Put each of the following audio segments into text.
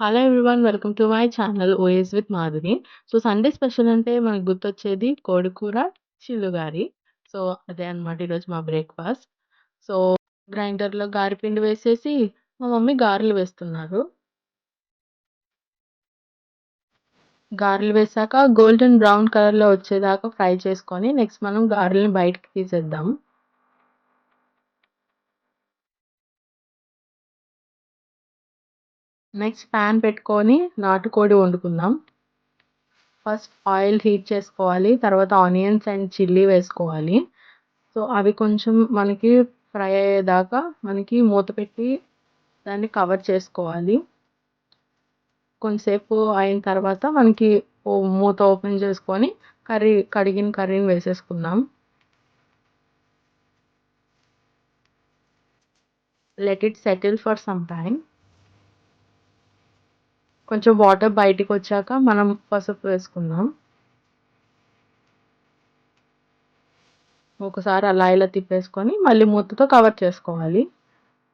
Hello everyone welcome to my channel OS with Madhuri so Sunday special అంటే మనకు గుర్తొచ్చేది కోడికూర చిల్లుగారి so అదే అనమాట ఈరోజు మా బ్రేక్ఫాస్ట్ సో గ్రైండర్లో గారిపిండి వేసేసి మా మమ్మీ గారెలు వేస్తున్నారు. గారెలు వేసాక గోల్డెన్ బ్రౌన్ కలర్లో వచ్చేదాకా ఫ్రై చేసుకొని నెక్స్ట్ మనం గారెలను బయటకి తీసేద్దాం. నెక్స్ట్ ప్యాన్ పెట్టుకొని నాటుకోడి వండుకుందాం. ఫస్ట్ ఆయిల్ హీట్ చేసుకోవాలి తర్వాత ఆనియన్స్ అండ్ చిల్లీ వేసుకోవాలి. సో అవి కొంచెం మనకి ఫ్రై అయ్యేదాకా మనకి మూత పెట్టి దాన్ని కవర్ చేసుకోవాలి. కొంతసేపు అయిన తర్వాత మనకి మూత ఓపెన్ చేసుకొని కర్రీ కడిగిన కర్రీని వేసేసుకుందాం. Let it settle for some time కొంచెం వాటర్ బయటికి వచ్చాక మనం పసుపు వేసుకుందాం. ఒకసారి అలా ఇలా తిప్పేసుకొని మళ్ళీ మూతతో కవర్ చేసుకోవాలి.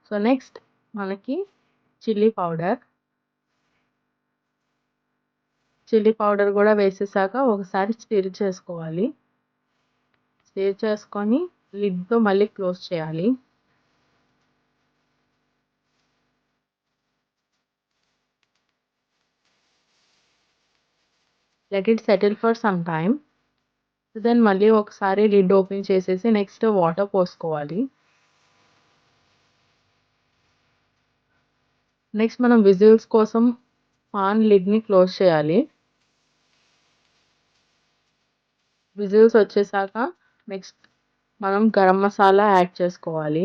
సో నెక్స్ట్ మనకి చిల్లీ పౌడర్. చిల్లీ పౌడర్ కూడా వేసేసాక ఒకసారి స్టిర్ చేసుకోవాలి. స్టిర్ చేసుకొని లిడ్తో మళ్ళీ క్లోజ్ చేయాలి. Let it settle for some time. Then మళ్ళీ ఒకసారి లిడ్ ఓపెన్ చేసేసి నెక్స్ట్ వాటర్ పోసుకోవాలి. నెక్స్ట్ మనం విజిల్స్ కోసం పాన్ లిడ్ని క్లోజ్ చేయాలి. విజిల్స్ వచ్చేసాక నెక్స్ట్ మనం గరం మసాలా యాడ్ చేసుకోవాలి.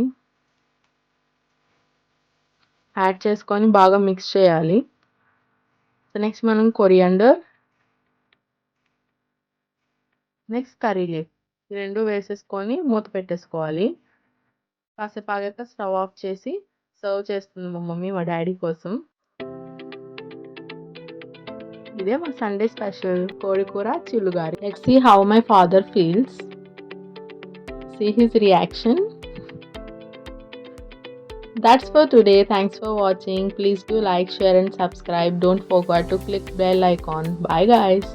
యాడ్ చేసుకొని బాగా మిక్స్ చేయాలి. నెక్స్ట్ మనం కొరియండర్ నెక్స్ట్ కర్రీ లీఫ్ ఈ రెండు వేసేసుకొని మూత పెట్టేసుకోవాలి కాసేపు ఆగాక స్టవ్ ఆఫ్ చేసి సర్వ్ చేస్తుంది మా మమ్మీ మా డాడీ కోసం ఇదే మా సండే స్పెషల్ కోడికూర చిల్లుగారి let see how my father feels see his reaction That's for today. Thanks for watching. Please do like, share and subscribe. Don't forget to click bell icon. Bye guys.